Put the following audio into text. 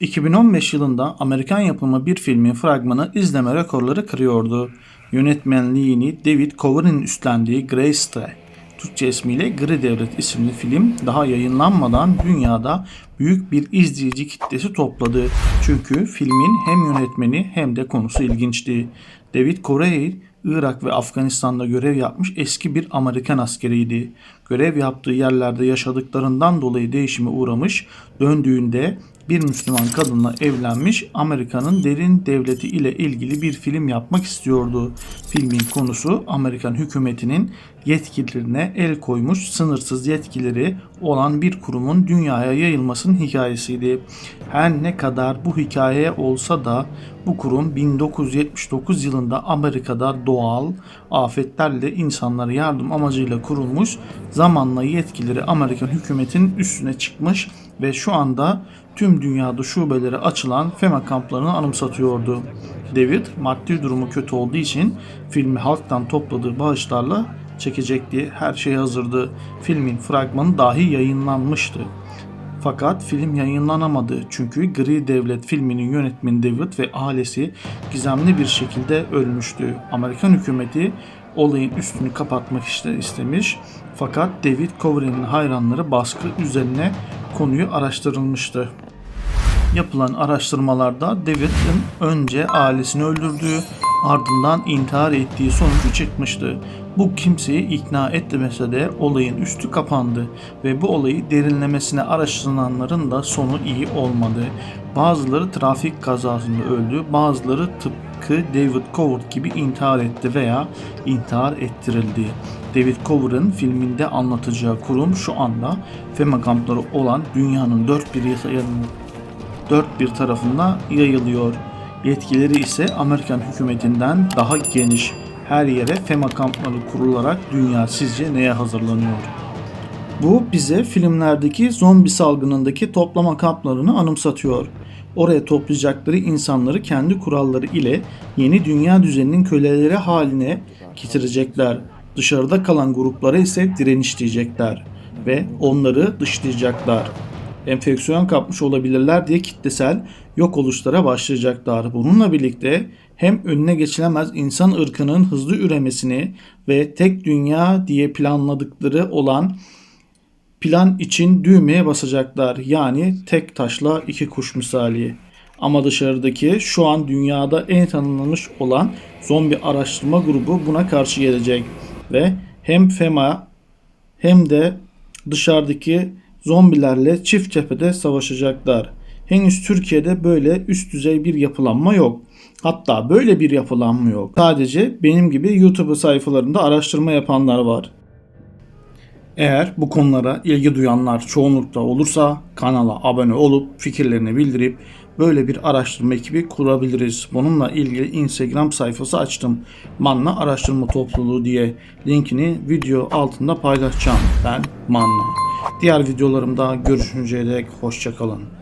2015 yılında Amerikan yapımı bir filmin fragmanı izleme rekorları kırıyordu. Yönetmenliğini David Cover'in üstlendiği Grey Stray, Türkçe ismiyle Gri Devlet isimli film daha yayınlanmadan dünyada büyük bir izleyici kitlesi topladı. Çünkü filmin hem yönetmeni hem de konusu ilginçti. David Corey, Irak ve Afganistan'da görev yapmış eski bir Amerikan askeriydi. Görev yaptığı yerlerde yaşadıklarından dolayı değişime uğramış, döndüğünde bir Müslüman kadınla evlenmiş Amerika'nın derin devleti ile ilgili bir film yapmak istiyordu. Filmin konusu Amerikan hükümetinin yetkililerine el koymuş sınırsız yetkileri olan bir kurumun dünyaya yayılmasının hikayesiydi. Her ne kadar bu hikaye olsa da bu kurum 1979 yılında Amerika'da doğal afetlerle insanlara yardım amacıyla kurulmuş. Zamanla yetkileri Amerikan hükümetinin üstüne çıkmış ve şu anda tüm dünyada şubeleri açılan FEMA kamplarını anımsatıyordu. David maddi durumu kötü olduğu için filmi halktan topladığı bağışlarla çekecekti. Her şey hazırdı. Filmin fragmanı dahi yayınlanmıştı. Fakat film yayınlanamadı çünkü Gri Devlet filminin yönetmeni David ve ailesi gizemli bir şekilde ölmüştü. Amerikan hükümeti olayın üstünü kapatmak işte istemiş fakat David Cover'in hayranları baskı üzerine konuyu araştırılmıştı. Yapılan araştırmalarda David'in önce ailesini öldürdüğü ardından intihar ettiği sonucu çıkmıştı. Bu kimseyi ikna etmese de olayın üstü kapandı ve bu olayı derinlemesine araştırılanların da sonu iyi olmadı. Bazıları trafik kazasında öldü, bazıları tıpkı David Covert gibi intihar etti veya intihar ettirildi. David Cover'ın filminde anlatacağı kurum şu anda FEMA kampları olan dünyanın dört bir dört bir tarafına yayılıyor. Yetkileri ise Amerikan hükümetinden daha geniş. Her yere FEMA kampları kurularak dünya sizce neye hazırlanıyor? Bu bize filmlerdeki zombi salgınındaki toplama kamplarını anımsatıyor. Oraya toplayacakları insanları kendi kuralları ile yeni dünya düzeninin köleleri haline getirecekler. Dışarıda kalan gruplara ise direniş diyecekler ve onları dışlayacaklar enfeksiyon kapmış olabilirler diye kitlesel yok oluşlara başlayacaklar. Bununla birlikte hem önüne geçilemez insan ırkının hızlı üremesini ve tek dünya diye planladıkları olan plan için düğmeye basacaklar. Yani tek taşla iki kuş misali. Ama dışarıdaki şu an dünyada en tanınmış olan zombi araştırma grubu buna karşı gelecek ve hem FEMA hem de dışarıdaki zombilerle çift cephede savaşacaklar. Henüz Türkiye'de böyle üst düzey bir yapılanma yok. Hatta böyle bir yapılanma yok. Sadece benim gibi YouTube sayfalarında araştırma yapanlar var. Eğer bu konulara ilgi duyanlar çoğunlukta olursa kanala abone olup fikirlerini bildirip böyle bir araştırma ekibi kurabiliriz. Bununla ilgili Instagram sayfası açtım. Manna Araştırma Topluluğu diye linkini video altında paylaşacağım. Ben Manna. Diğer videolarımda görüşünceye dek hoşçakalın.